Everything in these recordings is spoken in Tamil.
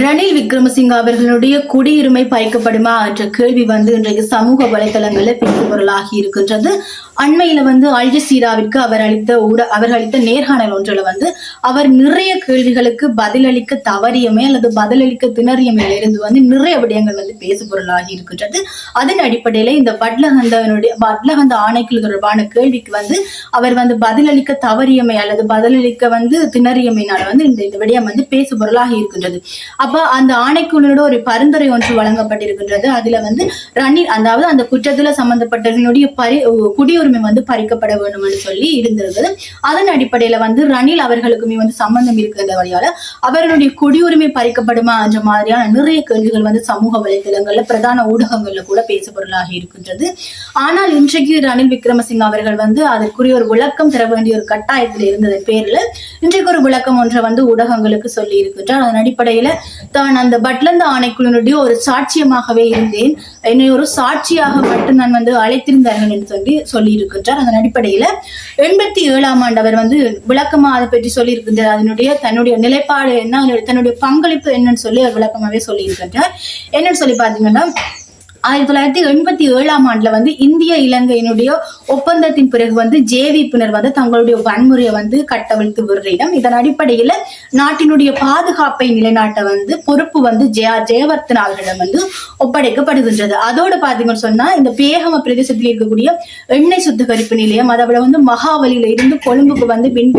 ரணில் விக்ரமசிங்க அவர்களுடைய குடியுரிமை பறிக்கப்படுமா என்ற கேள்வி வந்து இன்றைக்கு சமூக வலைதளங்களில் பேசுபொருளாகி இருக்கின்றது. அண்மையில வந்து அல் ஜசீராவிற்கு அவர் அளித்த ஊட அவர் அளித்த நேர்காணல் ஒன்றில் வந்து அவர் நிறைய கேள்விகளுக்கு பதிலளிக்க தவறியமே அல்லது பதிலளிக்க திணறியமையில இருந்து வந்து நிறைய விடயங்கள் வந்து பேசுபொருளாகி இருக்கின்றது. அதன் அடிப்படையில இந்த பட்லகந்தனுடைய பட்லகந்த ஆணைக்குழு தொடர்பான கேள்விக்கு வந்து அவர் வந்து பதிலளிக்க தவறியமை அல்லது பதிலளிக்க வந்து திணறியமையினால வந்து இந்த இந்த விடயம் வந்து பேசுபொருளாகி இருக்கின்றது. அப்ப அந்த ஆணைக்குழுவோட ஒரு பரிந்துரை ஒன்று வழங்கப்பட்டிருக்கின்றது. அதுல வந்து ரணில் அதாவது அந்த குற்றத்துல சம்பந்தப்பட்டவர்களுடைய பரி குடியுரிமை வந்து பறிக்கப்பட வேண்டும் சொல்லி இருந்திருந்தது. அதன் அடிப்படையில வந்து ரணில் அவர்களுக்குமே வந்து சம்பந்தம் இருக்கிற வழியால அவர்களுடைய குடியுரிமை பறிக்கப்படுமா என்ற மாதிரியான நிறைய கேள்விகள் வந்து சமூக வலைதளங்கள்ல பிரதான ஊடகங்கள்ல கூட பேசப்பொருளாக இருக்கின்றது. ஆனால் இன்றைக்கு ரணில் விக்ரமசிங்க அவர்கள் வந்து அதற்குரிய ஒரு விளக்கம் தர வேண்டிய ஒரு கட்டாயத்தில் இருந்ததன் பேர்ல இன்றைக்கு ஒரு விளக்கம் ஒன்றை வந்து ஊடகங்களுக்கு சொல்லி இருக்கின்றார். அதன் அடிப்படையில தான் அந்த பட்லந்த ஆணைக்குழுனுடைய ஒரு சாட்சியமாகவே இருந்தேன். என்னை ஒரு சாட்சியாக மட்டும் நான் வந்து அழைத்திருந்தார்கள் என்று சொல்லி சொல்லி இருக்கின்றார் அதன் அடிப்படையில எண்பத்தி ஏழாம் ஆண்டு அவர் வந்து விளக்கமா அதை பற்றி சொல்லி இருக்கின்றார் அதனுடைய தன்னுடைய நிலைப்பாடு என்ன தன்னுடைய பங்களிப்பு என்னன்னு சொல்லி அவர் விளக்கமாவே சொல்லியிருக்கின்றார். என்னன்னு சொல்லி பாத்தீங்கன்னா ஆயிரத்தி தொள்ளாயிரத்தி எண்பத்தி ஏழாம் ஆண்டுல வந்து இந்திய இலங்கையினுடைய ஒப்பந்தத்தின் பிறகு வந்து ஜேவிப்பினர் வந்து தங்களுடைய வன்முறையை வந்து கட்டவிழ்த்து விடுறிடம் இதன் அடிப்படையில நாட்டினுடைய பாதுகாப்பை நிலைநாட்ட வந்து பொறுப்பு வந்து ஜெயா ஜெயவர்த்தன் அவர்களிடம் வந்து ஒப்படைக்கப்படுகின்றது. அதோடு பாத்தீங்கன்னு சொன்னா இந்த பேகம பிரதேசத்தில் இருக்கக்கூடிய எண்ணெய் சுத்திகரிப்பு நிலையம் அதை விட வந்து மகாவலியில இருந்து கொழும்புக்கு வந்து மின்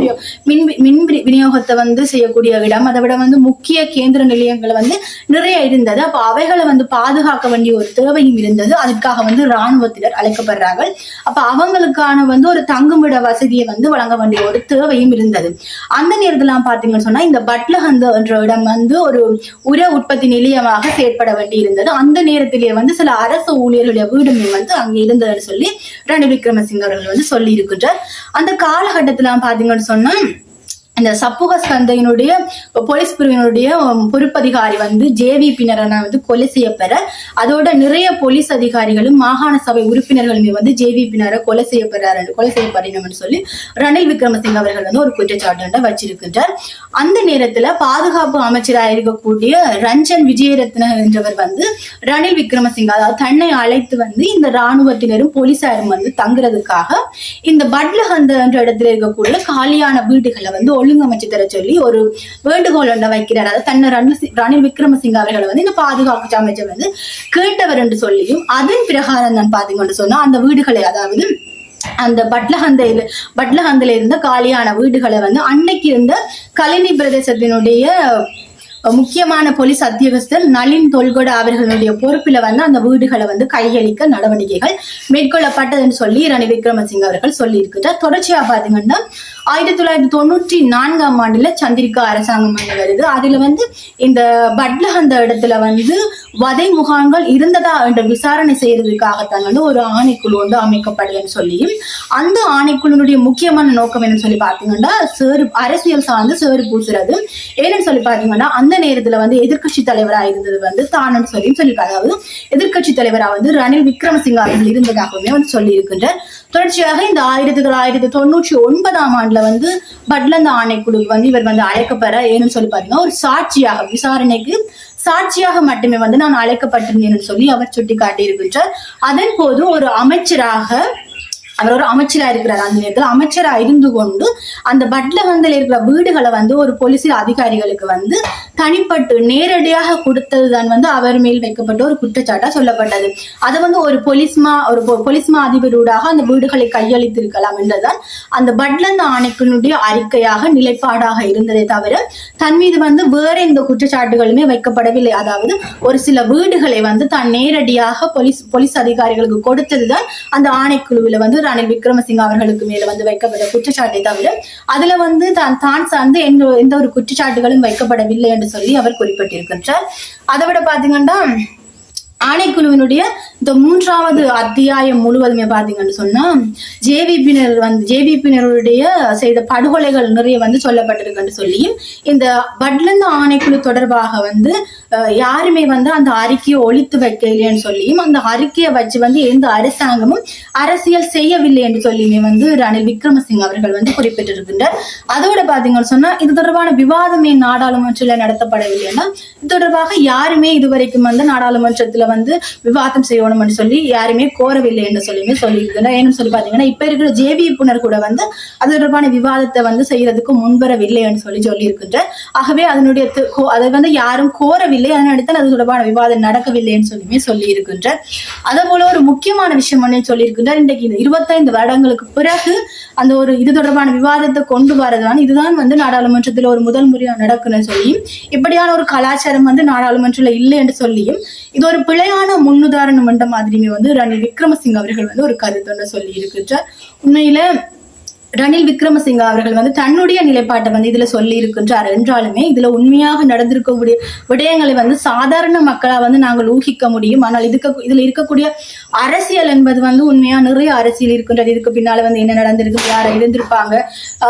மின் மின் விநியோகத்தை வந்து செய்யக்கூடிய இடம் அதை விட வந்து முக்கிய கேந்திர நிலையங்கள் வந்து நிறைய இருந்தது. அப்ப அவைகளை வந்து பாதுகாக்க வேண்டிய ஒரு தேவையும் இருந்தது. அதுக்காக வந்து ராணுவத்தினர் அழைக்கப்படுறார்கள். அப்ப அவங்களுக்கான வந்து ஒரு தங்குமிட வசதியை வந்து வழங்க வேண்டிய ஒரு தேவையும் இருந்தது. அந்த நேரத்திலாம் பாத்தீங்கன்னு சொன்னா இந்த பட்லஹந்த என்ற இடம் வந்து ஒரு உர உற்பத்தி நிலையமாக செயற்பட வேண்டி இருந்தது அந்த நேரத்திலேயே வந்து சில அரசு ஊழியர்களுடைய வீடுமே வந்து அங்கே இருந்ததுன்னு சொல்லி ரணில் விக்ரமசிங்க அவர்கள் வந்து சொல்லி இருக்கின்றார் அந்த காலகட்டத்திலாம் பாத்தீங்கன்னு சொன்னா இந்த சப்புக சந்தையினுடைய போலீஸ் பிரிவினுடைய பொறுப்பதிகாரி வந்து ஜேவிபினரனை வந்து கொலை செய்யப்பெற அதோட நிறைய போலீஸ் அதிகாரிகளும் மாகாண சபை உறுப்பினர்களுமே வந்து ஜேவிபினரை கொலை செய்யப்படுறாரு கொலை செய்யப்படணும்னு சொல்லி ரணில் விக்ரமசிங்க அவர்கள் வந்து ஒரு குற்றச்சாட்டு வச்சிருக்கின்றார். அந்த நேரத்துல பாதுகாப்பு அமைச்சராக இருக்கக்கூடிய ரஞ்சன் விஜயரத்ன என்றவர் வந்து ரணில் விக்ரமசிங்க அதாவது தன்னை அழைத்து வந்து இந்த ராணுவத்தினரும் போலீசாரும் வந்து தங்குறதுக்காக இந்த பட்லஹந்த என்ற இடத்துல இருக்கக்கூடிய காலியான வீடுகளை வந்து ஒழுங்கமைச்சு தர சொல்லி ஒரு வேண்டுகோள் ஒன்றை வைக்கிறார். அதாவது தன்னை ரணில் ரணில் விக்ரமசிங்க அவர்களை வந்து இந்த பாதுகாப்பு அமைச்சர் வந்து கேட்டவர் என்று சொல்லியும் அதன் பிரகாரம் நான் பார்த்தீங்கன்னு சொன்னால் அந்த வீடுகளை அதாவது அந்த பட்லஹந்தையில பட்லஹந்தில இருந்த காலியான வீடுகளை வந்து அன்னைக்கு இருந்த கலினி பிரதேசத்தினுடைய முக்கியமான போலீஸ் அத்தியகஸ்தர் நளின் தொல்கொட அவர்களுடைய பொறுப்பில் வந்து அந்த வீடுகளை வந்து கையளிக்க நடவடிக்கைகள் மேற்கொள்ளப்பட்டதுன்னு சொல்லி ரணி விக்ரமசிங்க அவர்கள் சொல்லியிருக்கிறார். தொடர்ச்சியாக பார்த்தீங்கன்னா ஆயிரத்தி தொள்ளாயிரத்தி தொண்ணூற்றி நான்காம் ஆண்டுல சந்திரிகா அரசாங்கம் வந்து வருது. அதுல வந்து இந்த பட்லஹந்த இடத்துல வந்து வதை முகாம்கள் இருந்ததா என்ற விசாரணை செய்யறதுக்காகத்தான் வந்து ஒரு ஆணைக்குழு வந்து அமைக்கப்படுதுன்னு சொல்லியும் அந்த ஆணைக்குழுனுடைய முக்கியமான நோக்கம் என்னன்னு சொல்லி பாத்தீங்கன்னா சேறு அரசியல் சார்ந்து சேறு பூசுறது. ஏன்னு சொல்லி பாத்தீங்கன்னா அந்த நேரத்துல வந்து எதிர்கட்சி தலைவராக இருந்தது வந்து தானன்னு சொல்லியும் சொல்லியிருக்காங்க அதாவது எதிர்கட்சி தலைவரா வந்து ரணில் விக்ரமசிங்க அவர்கள் இருந்ததாகவுமே வந்து சொல்லி தொடர்ச்சியாக இந்த ஆயிரத்தி தொள்ளாயிரத்தி தொண்ணூற்றி ஒன்பதாம் ஆண்டு ஆண்டுல வந்து பட்லந்த ஆணைக்குழு வந்து இவர் வந்து அழைக்கப்பெற ஏன்னு சொல்லி பாத்தீங்கன்னா ஒரு சாட்சியாக விசாரணைக்கு சாட்சியாக மட்டுமே வந்து நான் அழைக்கப்பட்டிருந்தேன்னு சொல்லி அவர் சுட்டி காட்டியிருக்கின்றார் அதன் போது ஒரு அமைச்சராக அவர் ஒரு அமைச்சரா இருக்கிறார் அந்த நேரத்தில். அமைச்சரா இருந்து கொண்டு அந்த பட்லகந்தில் இருக்கிற வீடுகளை வந்து ஒரு போலீஸ் அதிகாரிகளுக்கு வந்து தனிப்பட்டு நேரடியாக கொடுத்தது தான் வந்து அவர் மேல் வைக்கப்பட்ட ஒரு குற்றச்சாட்டா சொல்லப்பட்டது. அதை வந்து ஒரு போலீஸ்மா ஒரு போலீஸ்மா அதிபரூடாக அந்த வீடுகளை கையளித்திருக்கலாம் என்றுதான் அந்த பட்லந்த ஆணைக்கினுடைய அறிக்கையாக நிலைப்பாடாக இருந்ததே தவிர தன் மீது வந்து வேற எந்த குற்றச்சாட்டுகளுமே வைக்கப்படவில்லை. அதாவது ஒரு சில வீடுகளை வந்து தான் நேரடியாக போலீஸ் போலீஸ் அதிகாரிகளுக்கு கொடுத்ததுதான் அந்த ஆணைக்குழுவில் வந்து ரணில் விக்ரமசிங்க அவர்களுக்கு மேல வந்து வைக்கப்பட்ட குற்றச்சாட்டை தவிர அதுல வந்து தான் தான் சார்ந்து எந்த எந்த ஒரு குற்றச்சாட்டுகளும் வைக்கப்படவில்லை என்று சொல்லி அவர் குறிப்பிட்டிருக்கின்றார். அதை விட பாத்தீங்கன்னா ஆணைக்குழுவினுடைய இந்த மூன்றாவது அத்தியாயம் முழுவதுமே பாத்தீங்கன்னு சொன்னா ஜேவிபியினர் வந்து ஜேவிபியினருடைய செய்த படுகொலைகள் நிறைய வந்து சொல்லப்பட்டிருக்குன்னு சொல்லியும் இந்த பட்லந்த ஆணைக்குழு தொடர்பாக வந்து யாருமே வந்து அந்த அறிக்கையை ஒழித்து வைக்கலைன்னு சொல்லியும் அந்த அறிக்கையை வச்சு வந்து எந்த அரசாங்கமும் அரசியல் செய்யவில்லை என்று சொல்லியுமே வந்து ரணில் விக்ரமசிங் அவர்கள் வந்து குறிப்பிட்டிருக்கின்றார் அதோட பாத்தீங்கன்னு சொன்னா இது தொடர்பான விவாதமே நாடாளுமன்றத்தில் நடத்தப்படவில்லைன்னா இது தொடர்பாக யாருமே இதுவரைக்கும் வந்து நாடாளுமன்றத்துல வந்து விவாதம் செய்யணும்னு சொல்லி யாருமே கோரவில்லை என்று சொல்லியுமே சொல்லியிருக்கின்றனர் ஏன்னு சொல்லி பாத்தீங்கன்னா இப்ப இருக்கிற ஜேவி புனர் கூட வந்து அது தொடர்பான விவாதத்தை வந்து செய்யறதுக்கு முன்வரவில்லை என்று சொல்லி சொல்லியிருக்கின்ற ஆகவே அதனுடைய அதை வந்து யாரும் கோரவில்லை. அதனடுத்து அது தொடர்பான விவாதம் நடக்கவில்லைன்னு சொல்லியுமே சொல்லி இருக்கின்றார் அதே போல ஒரு முக்கியமான விஷயம் ஒன்று சொல்லியிருக்கின்றார். இன்றைக்கு இருபத்தைந்து வருடங்களுக்கு பிறகு அந்த ஒரு இது தொடர்பான விவாதத்தை கொண்டு வரதான் இதுதான் வந்து நாடாளுமன்றத்தில் ஒரு முதல் முறையாக நடக்குன்னு சொல்லியும் இப்படியான ஒரு கலாச்சாரம் வந்து நாடாளுமன்றத்தில் இல்லை என்று சொல்லியும் இது ஒரு பிழையான முன்னுதாரணம் என்ற மாதிரியுமே வந்து ரணில் விக்ரமசிங்க அவர்கள் வந்து ஒரு கருத்தொன்று சொல்லி இருக்கின்றார் உண்மையில ரணில் விக்ரமசிங்கா அவர்கள் வந்து தன்னுடைய நிலைப்பாட்டை வந்து இதுல சொல்லி இருக்கின்றார் என்றாலுமே இதுல உண்மையாக நடந்திருக்கக்கூடிய விடயங்களை வந்து சாதாரண மக்களா வந்து நாங்கள் ஊகிக்க முடியும். ஆனால் இதுக்கு இதுல இருக்கக்கூடிய அரசியல் என்பது வந்து உண்மையா நிறைய அரசியல் இருக்கின்றது. இதுக்கு பின்னால வந்து என்ன நடந்திருக்கு யார இருந்திருப்பாங்க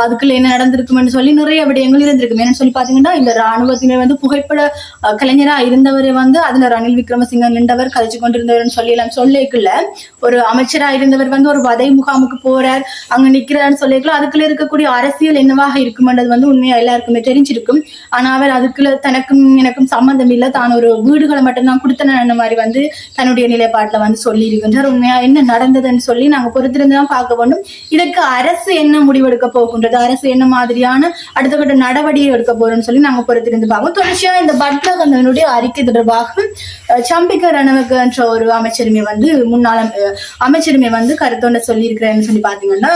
அதுக்குள்ள என்ன நடந்திருக்கும்னு சொல்லி நிறைய விடயங்கள் இருந்திருக்கும். என்னன்னு சொல்லி பாத்தீங்கன்னா இந்த ராணுவத்தினர் வந்து புகைப்பட கலைஞரா இருந்தவர் வந்து அதுல ரணில் விக்ரமசிங்க நின்றவர் கதைச்சு கொண்டிருந்தவர்னு சொல்லி எல்லாம் சொல்லிக்குள்ள ஒரு அமைச்சரா இருந்தவர் வந்து ஒரு வதை முகாமுக்கு போறார் அங்க நிக்கிறார்னு சொல்லிக்கலாம் அதுக்குள்ள இருக்கக்கூடிய அரசியல் என்னவாக இருக்கும்ன்றது வந்து உண்மையா எல்லாருக்குமே தெரிஞ்சிருக்கும். ஆனா அவர் அதுக்குள்ள தனக்கும் எனக்கும் சம்மந்தம் இல்ல. தான் ஒரு வீடுகளை மட்டும்தான் கொடுத்தன மாதிரி வந்து தன்னுடைய நிலைப்பாட்டுல வந்து சொல்லி இருக்கின்றார் உண்மையா என்ன நடந்ததுன்னு சொல்லி நாங்க பொறுத்திருந்து தான் பார்க்க வேண்டும். இதற்கு அரசு என்ன முடிவெடுக்க போகின்றது? அரசு என்ன மாதிரியான அடுத்த கட்ட நடவடிக்கை எடுக்க போறோம்னு சொல்லி நாங்க பொறுத்திருந்து பார்ப்போம். தொடர்ச்சியா இந்த பட்லகந்தனுடைய அறிக்கை தொடர்பாக சம்பிக்க ரணவக என்ற ஒரு அமைச்சருமே வந்து முன்னாள் அமைச்சருமே வந்து கருத்தொண்ட சொல்லி இருக்கிறேன்னு சொல்லி பாத்தீங்கன்னா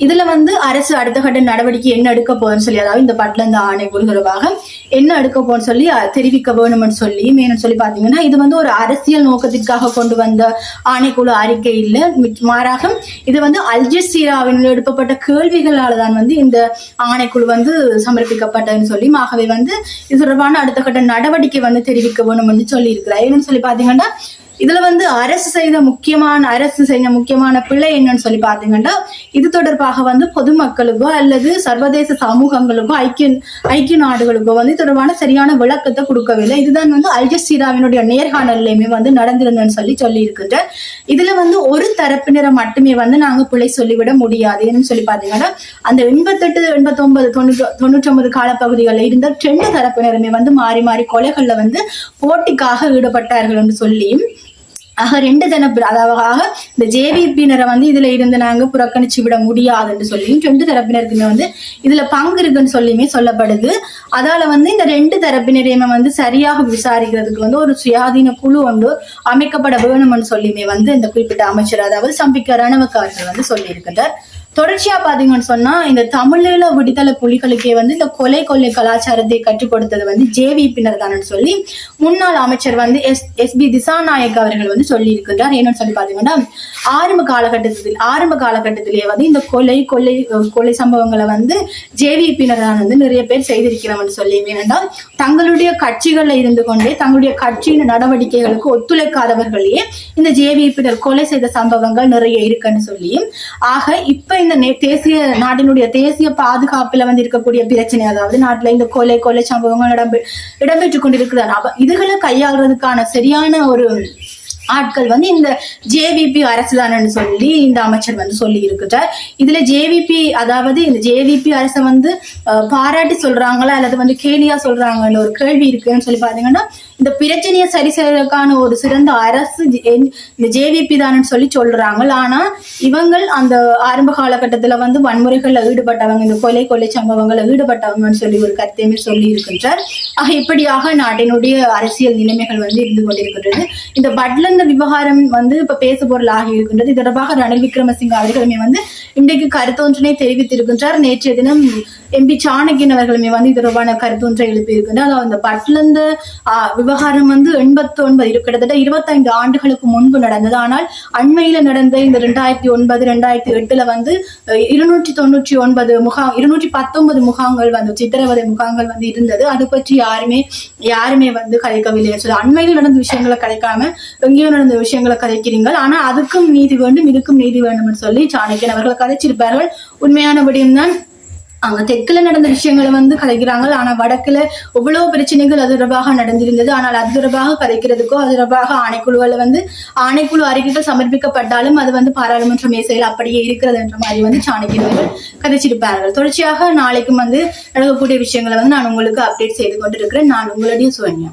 இதுல வந்து அரசு அடுத்த கட்ட நடவடிக்கை என்ன எடுக்க போகுதுன்னு சொல்லி அதாவது இந்த பட்லந்த ஆணை தொடர்பாக என்ன எடுக்க போகுதுன்னு சொல்லி தெரிவிக்க வேணும்னு சொல்லி மேலும் சொல்லி பாத்தீங்கன்னா இது வந்து ஒரு அரசியல் நோக்கத்திற்காக கொண்டு வந்த ஆணைக்குழு அறிக்கை இல்ல. மாறாக இது வந்து அல்ஜசீராவின் எழுப்பப்பட்ட கேள்விகளால தான் வந்து இந்த ஆணைக்குழு வந்து சமர்ப்பிக்கப்பட்டதுன்னு சொல்லி ஆகவே வந்து இது தொடர்பான அடுத்த கட்ட நடவடிக்கை வந்து தெரிவிக்க வேணும்னு சொல்லி இருக்கிறார் ஏன்னு சொல்லி பாத்தீங்கன்னா இதுல வந்து அரசு செய்த முக்கியமான அரசு செய்த முக்கியமான பிள்ளை என்னன்னு சொல்லி பாத்தீங்கன்னா இது தொடர்பாக வந்து பொதுமக்களுக்கோ அல்லது சர்வதேச சமூகங்களுக்கோ ஐக்கிய ஐக்கிய நாடுகளுக்கோ வந்து தொடர்பான சரியான விளக்கத்தை கொடுக்கவில்லை. இதுதான் வந்து அல்ஜசீராவினுடைய நேர்காணல்லையுமே வந்து நடந்திருந்தேன்னு சொல்லி சொல்லி இருக்கின்ற இதுல வந்து ஒரு தரப்பினரை மட்டுமே வந்து நாங்க பிழை சொல்லிவிட முடியாது. ஏன்னு சொல்லி பாத்தீங்கன்னா அந்த எண்பத்தெட்டு எண்பத்தொன்பது தொண்ணூற்றி தொண்ணூற்றி ஒன்பது காலப்பகுதிகளில் இருந்த ரெண்டு தரப்பினருமே வந்து மாறி மாறி கொலைகள்ல வந்து போட்டிக்காக ஈடுபட்டார்கள் என்று சொல்லியும் ஆக ரெண்டு தரப்பு அதாவது இந்த ஜேவிபியினரை வந்து இதுல இருந்து நாங்க புறக்கணிச்சு விட முடியாது என்று சொல்லியும் ரெண்டு தரப்பினருக்குமே வந்து இதுல பங்கு இருக்குன்னு சொல்லியுமே சொல்லப்படுது. அதால வந்து இந்த ரெண்டு தரப்பினரையுமே வந்து சரியாக விசாரிக்கிறதுக்கு வந்து ஒரு சுயாதீன குழு ஒன்று அமைக்கப்பட வேணும்னு சொல்லியுமே வந்து இந்த குறிப்பிட்ட அமைச்சர் அதாவது சம்பிக்க ரணவக்காரர்கள் வந்து சொல்லியிருக்கிறார். தொடர்ச்சியா பாத்தீங்கன்னு சொன்னா இந்த தமிழீழ விடுதலை புலிகளுக்கே வந்து இந்த கொலை கொள்ளை கலாச்சாரத்தை கற்றுக் கொடுத்தது வந்து ஜேவிபினர் தானு சொல்லி முன்னாள் அமைச்சர் வந்து எஸ் எஸ் பி திசாநாயக் அவர்கள் வந்து சொல்லி இருக்கின்றார் என்னன்னு சொல்லி பாத்தீங்கன்னா ஆரம்ப காலகட்டத்தில் ஆரம்ப காலகட்டத்திலேயே வந்து இந்த கொலை கொள்ளை கொலை சம்பவங்களை வந்து ஜேவிபினர் தான் வந்து நிறைய பேர் செய்திருக்கிறவன் சொல்லி ஏனென்றால் தங்களுடைய கட்சிகள்ல இருந்து கொண்டே தங்களுடைய கட்சியின் நடவடிக்கைகளுக்கு ஒத்துழைக்காதவர்களையே இந்த ஜேவிபினர் கொலை செய்த சம்பவங்கள் நிறைய இருக்குன்னு சொல்லியும் ஆக இப்ப இந்த தேசிய நாட்டினுடைய தேசிய பாதுகாப்புல வந்து இருக்கக்கூடிய பிரச்சனை அதாவது நாட்டுல இந்த கொலை கொலை சம்பவங்கள் இடம்பெ இடம்பெற்றுக் கொண்டிருக்கிறார் அப்ப இதுகளை கையாளுறதுக்கான சரியான ஒரு ஆட்கள் வந்து இந்த ஜேவிபி அரசுதானு சொல்லி இந்த அமைச்சர் வந்து சொல்லி இருக்கிறார் இதுல ஜேவிபி அதாவது இந்த ஜேவிபி அரசை வந்து பாராட்டி சொல்றாங்களா அல்லது வந்து கேலியா சொல்றாங்கன்னு ஒரு கேள்வி இருக்குன்னு சொல்லி பாத்தீங்கன்னா இந்த பிரச்சனையை சரி செய்யறதுக்கான ஒரு சிறந்த அரசு இந்த ஜேவிபி தானு சொல்லி சொல்றாங்க ஆனா இவங்கள் அந்த ஆரம்ப காலகட்டத்துல வந்து வன்முறைகள்ல ஈடுபட்டவங்க இந்த கொலை கொலை சம்பவங்கள்ல ஈடுபட்டவங்கன்னு சொல்லி ஒரு கருத்தையுமே சொல்லி இருக்கின்றார் ஆக இப்படியாக நாட்டினுடைய அரசியல் நிலைமைகள் வந்து இருந்து கொண்டிருக்கின்றது. இந்த பட்லன் இந்த விவகாரம் வந்து இப்ப பேச பொருளாகி இருக்கின்றது. இது தொடர்பாக ரணில் விக்ரமசிங்க அவர்களுமே வந்து இன்றைக்கு கருத்தொன்றினை தெரிவித்திருக்கின்றார். நேற்றைய தினம் எம்பி சாணக்கியன் அவர்களுமே வந்து இது தொடர்பான கருத்தொன்றை எழுப்பியிருக்கின்றார். அதாவது இந்த பட்லந்த விவகாரம் வந்து எண்பத்தி ஒன்பது கிட்டத்தட்ட இருபத்தைந்து ஆண்டுகளுக்கு முன்பு நடந்தது. ஆனால் அண்மையில நடந்த இந்த ரெண்டாயிரத்தி ஒன்பது ரெண்டாயிரத்தி எட்டுல வந்து இருநூற்றி தொண்ணூற்றி ஒன்பது முகாம் இருநூற்றி பத்தொன்பது முகாம்கள் வந்து சித்திரவதை முகாம்கள் வந்து இருந்தது. அது பற்றி யாருமே யாருமே வந்து கலைக்கவில்லை. சொல்லி அண்மையில் நடந்த விஷயங்களை கலைக்காம எங்கேயோ நடந்த விஷயங்களை கதைக்கிறீர்கள் ஆனால் அதுக்கும் நீதி வேண்டும் இதுக்கும் நீதி வேண்டும்னு சொல்லி சாணக்கியன் அவர்கள் கதைச்சிருப்பார்கள். உண்மையான விடயம்தான் அங்க தெற்குல நடந்த விஷயங்களை வந்து கதைக்கிறாங்க ஆனா வடக்குல எவ்வளவு பிரச்சனைகள் அது தொடர்பாக நடந்திருந்தது. ஆனால் அது தொடர்பாக கதைக்கிறதுக்கோ அது தொடர்பாக ஆணைக்குழுவில் வந்து ஆணைக்குழு அறிக்கைகள் சமர்ப்பிக்கப்பட்டாலும் அது வந்து பாராளுமன்ற மேசையில் அப்படியே இருக்கிறது என்ற மாதிரி வந்து சாணக்கியர்கள் கதைச்சிருப்பார்கள். தொடர்ச்சியாக நாளைக்கும் வந்து நடக்கக்கூடிய விஷயங்களை வந்து நான் உங்களுக்கு அப்டேட் செய்து கொண்டிருக்கிறேன். நான் உங்களுடைய சுவன்யா